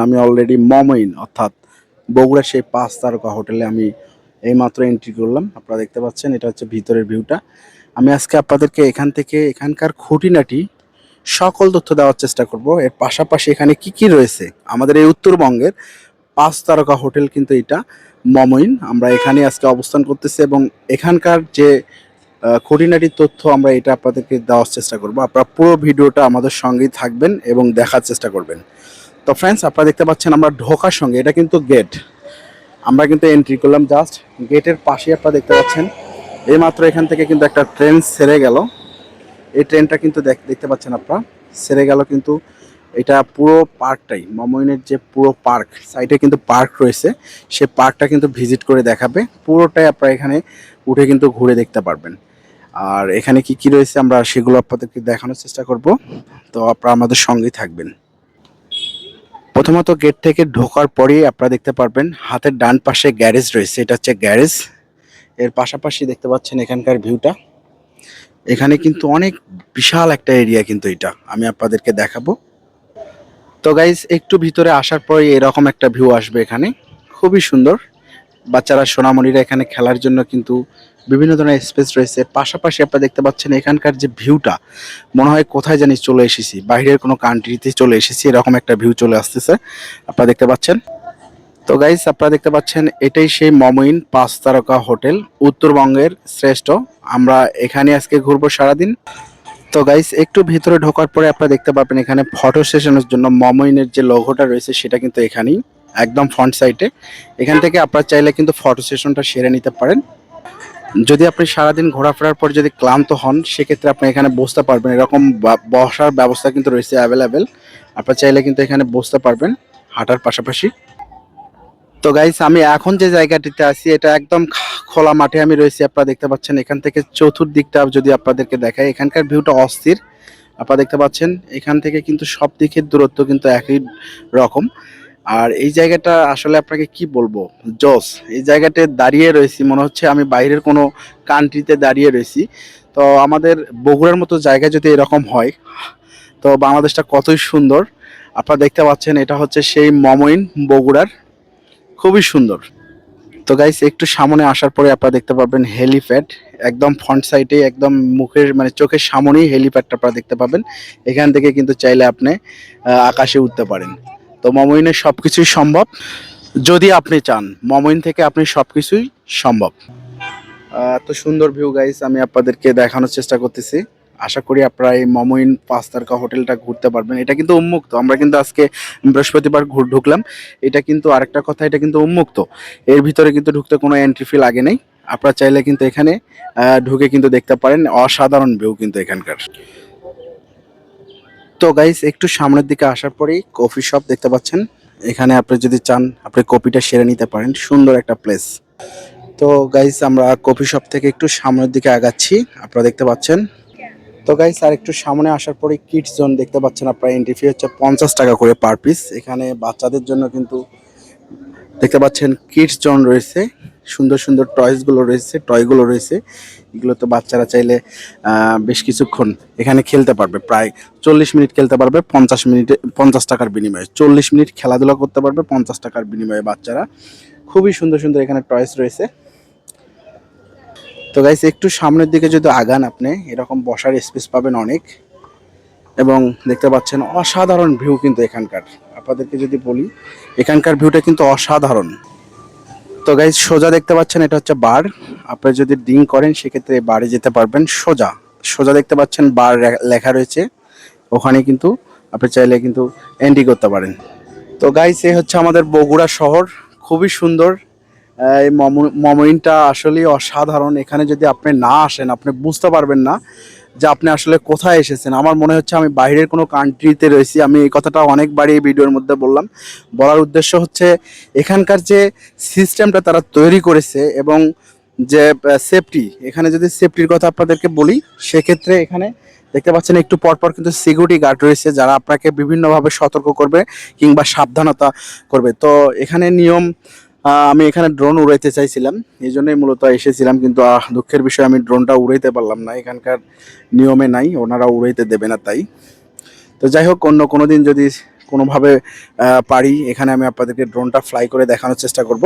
আমি অলরেডি মমইন অর্থাৎ বগুড়া সেই পাঁচ তারকা হোটেলে আমি এইমাত্র এন্ট্রি করলাম। আপনারা দেখতে পাচ্ছেন এটা হচ্ছে ভিতরের ভিউটা আমি আজকে আপনাদেরকে এখান থেকে এখানকার খুঁটিনাটি সকল তথ্য দেওয়ার চেষ্টা করব। এর পাশাপাশি এখানে কি কি রয়েছে? আমাদের এই উত্তরবঙ্গের পাঁচ তারকা হোটেল কিন্তু এটা মমইন। আমরা এখানে আজকে অবস্থান করতেছি এবং এখানকার যে আহ, খুঁটিনাটি তথ্য আমরা এটা আপনাদেরকে দেওয়ার চেষ্টা করব। আপনারা পুরো ভিডিওটা আমাদের সঙ্গেই থাকবেন এবং দেখার চেষ্টা করবেন। তো ফ্রেন্ডস আপনারা দেখতে পাচ্ছেন আমরা ঢোকার সঙ্গে, এটা কিন্তু গেট আমরা কিন্তু এন্ট্রি করলাম জাস্ট গেটের পাশে আপনারা দেখতে পাচ্ছেন। এইমাত্র এখান থেকে কিন্তু একটা ট্রেন সেরে গেল। এই ট্রেনটা কিন্তু দেখ- দেখতে পাচ্ছেন আপনারা, সেরে গেল কিন্তু এটা পুরো পার্কটাই মমইনের যে পুরো পার্ক সাইডে কিন্তু পার্ক রয়েছে। সে পার্কটা কিন্তু ভিজিট করে দেখাবে। পুরোটাই আপনারা এখানে উঠে কিন্তু ঘুরে দেখতে পারবেন। আর এখানে কি কি রয়েছে আমরা সেগুলো আপনাদেরকে দেখানোর চেষ্টা করব। তো আপনারা আমাদের সঙ্গেই থাকবেন। প্রথমত গেট থেকে ঢোকার পরেই আপনারা দেখতে পারবেন, হাতের ডান পাশে গ্যারেজ রয়েছে, এটা হচ্ছে গ্যারেজ এর পাশাপাশি দেখতে পাচ্ছেন এখানকার ভিউটা এখানে কিন্তু অনেক বিশাল একটা এরিয়া কিন্তু এটা, আমি আপনাদেরকে দেখাবো। তো গাইজ একটু ভিতরে আসার পরে এরকম একটা ভিউ আসবে এখানে, খুবই সুন্দর। বাচ্চারা সোনামণিরা এখানে খেলার জন্য কিন্তু বিভিন্ন ধরনের স্পেস রয়েছে। পাশাপাশি আপনারা দেখতে পাচ্ছেন এখানকার যে ভিউটা মনে হয় কোথায় জানি চলে এসেছি। বাইরের কোনো কান্ট্রিতে চলে এসেছি, এরকম একটা ভিউ চলে আসতেছে। আপনারা দেখতে পাচ্ছেন? তো গাইস আপনারা দেখতে পাচ্ছেন, এটাই সেই মমইন পাঁচ তারকা হোটেল, উত্তরবঙ্গের শ্রেষ্ঠ। আমরা এখানে আজকে ঘুরবো সারাদিন। তো গাইস একটু ভিতরে ঢোকার পরে আপনারা দেখতে পাবেন এখানে ফটো সেশনের জন্য মমইনের যে লোগোটা রয়েছে, সেটা কিন্তু এখানেই। একদম ফ্রন্ট সাইডে এখান থেকে আপনারা চাইলে কিন্তু ফটো সেশনটা সেরে নিতে পারেন। যদি আপনি সারাদিন ঘোরাফেরার পর যদি ক্লান্ত হন, সেক্ষেত্রে আপনি এখানে বসতে পারবেন। এরকম বসার ব্যবস্থা কিন্তু রয়েছে অ্যাভেলেবেল আপনার চাইলে কিন্তু এখানে বসতে পারবেন হাঁটার পাশাপাশি। তো গাইস আমি এখন যে জায়গাটিতে আছি, এটা একদম খোলা মাঠে আমি রয়েছি। আপনারা দেখতে পাচ্ছেন এখান থেকে চতুর্দিকটা যদি আপনাদেরকে দেখাই, এখানকার ভিউটা অস্থির। আপনারা দেখতে পাচ্ছেন, এখান থেকে কিন্তু সব দিকের দূরত্ব কিন্তু একই রকম। আর এই জায়গাটা আসলে আপনাকে কি বলব? জস এই জায়গাতে দাঁড়িয়ে রয়েছি, মনে হচ্ছে আমি বাইরের কোনো কান্ট্রিতে দাঁড়িয়ে রয়েছি। তো আমাদের বগুড়ার মতো জায়গা যদি এরকম হয়, তো বাংলাদেশটা কতই সুন্দর। আপনারা দেখতে পাচ্ছেন, এটা হচ্ছে সেই মমইন বগুড়ার। খুবই সুন্দর। তো গাইস একটু সামনে আসার পরে আপনারা দেখতে পাবেন হেলিপ্যাড একদম ফ্রন্ট সাইডে একদম মুখের মানে চোখের সামনেই হেলিপ্যাডটা আপনারা দেখতে পাবেন। এখান থেকে কিন্তু চাইলে আপনি আকাশে উঠতে পারেন। তো মমইনের সব কিছুই সম্ভব। যদি আপনি চান, মমইন থেকে আপনি সব কিছুই সম্ভব এত সুন্দর ভিউ গাইস আমি আপনাদেরকে দেখানোর চেষ্টা করতেছি। আশা করি আপনারা এই মমইন পাঁচ তারকা হোটেলটা ঘুরতে পারবেন। এটা কিন্তু উন্মুক্ত। আমরা কিন্তু আজকে বৃহস্পতিবার ঘুর ঢুকলাম। এটা কিন্তু আরেকটা কথা, এটা কিন্তু উন্মুক্ত। এর ভিতরে কিন্তু ঢুকতে কোনো এন্ট্রি ফি লাগে নাই। আপনারা চাইলে কিন্তু এখানে ঢুকে কিন্তু দেখতে পারেন। অসাধারণ ভিউ কিন্তু এখানকার। তো গাইস একটু সামনের দিকে আসার পরেই কফি শপ দেখতে পাচ্ছেন। এখানে আপনি যদি চান, আপনি কপিটা সেরে নিতে পারেন। সুন্দর একটা প্লেস তো গাইস আমরা কফি শপ থেকে একটু সামনের দিকে আগাচ্ছি। আপনারা দেখতে পাচ্ছেন। তো গাইস আর একটু সামনে আসার পরে কিডস জোন দেখতে পাচ্ছেন আপনারা। এন্ট্রি ফি হচ্ছে পঞ্চাশ টাকা করে পার পিস এখানে বাচ্চাদের জন্য কিন্তু দেখতে পাচ্ছেন কিডস জোন রয়েছে। সুন্দর সুন্দর টয়েসগুলো রয়েছে টয়গুলো রয়েছে। এগুলো তো বাচ্চারা চাইলে বেশ কিছুক্ষণ এখানে খেলতে পারবে। প্রায় চল্লিশ মিনিট খেলতে পারবে, পঞ্চাশ মিনিটে, পঞ্চাশ টাকার বিনিময়ে। চল্লিশ মিনিট খেলাধুলা করতে পারবে, পঞ্চাশ টাকার বিনিময়ে বাচ্চারা। খুবই সুন্দর সুন্দর এখানে টয়েস রয়েছে। তো গাইস একটু সামনের দিকে যদি আগান আপনি, এরকম বসার স্পেস পাবেন অনেক। এবং দেখতে পাচ্ছেন অসাধারণ ভিউ কিন্তু এখানকার। আপনাদেরকে যদি বলি, এখানকার ভিউটা কিন্তু অসাধারণ। তো গাইজ সোজা দেখতে পাচ্ছেন, এটা হচ্ছে বার। আপনি যদি ডিং করেন, সেক্ষেত্রে বারে যেতে পারবেন সোজা। সোজা দেখতে পাচ্ছেন, বার লেখা রয়েছে। ওখানে কিন্তু আপনি চাইলে কিন্তু এন্ট্রি করতে পারেন। তো গাইজ এ হচ্ছে আমাদের বগুড়া শহর। খুবই সুন্দর। এই মম- মমইনটা আসলেই অসাধারণ। এখানে যদি আপনি না আসেন, আপনি বুঝতে পারবেন না যে আপনি আসলে কোথায় এসেছেন? আমার মনে হচ্ছে আমি বাইরের কোনো কান্ট্রিতে রয়েছি। আমি এই কথাটা অনেকবারই এই ভিডিওর মধ্যে বললাম। বলার উদ্দেশ্য হচ্ছে এখানকার যে সিস্টেমটা তারা তৈরি করেছে এবং যে সেফটি এখানে যদি সেফটির কথা আপনাদেরকে বলি, সেক্ষেত্রে এখানে দেখতে পাচ্ছেন একটু পরপর কিন্তু সিকিউরিটি গার্ড রয়েছে যারা আপনাকে বিভিন্নভাবে সতর্ক করবে কিংবা সাবধানতা করবে। তো এখানে নিয়ম আমি এখানে ড্রোন উড়াইতে চাইছিলাম, এই জন্যই মূলত এসেছিলাম, কিন্তু দুঃখের বিষয়, আমি ড্রোনটা উড়াইতে পারলাম না, এখানকার নিয়মে নাই, ওনারা উড়াইতে দেবে না তাই। তো যাই হোক, অন্য কোনো দিন যদি কোনোভাবে পারি, এখানে আমি আপনাদেরকে ড্রোনটা ফ্লাই করে দেখানোর চেষ্টা করব।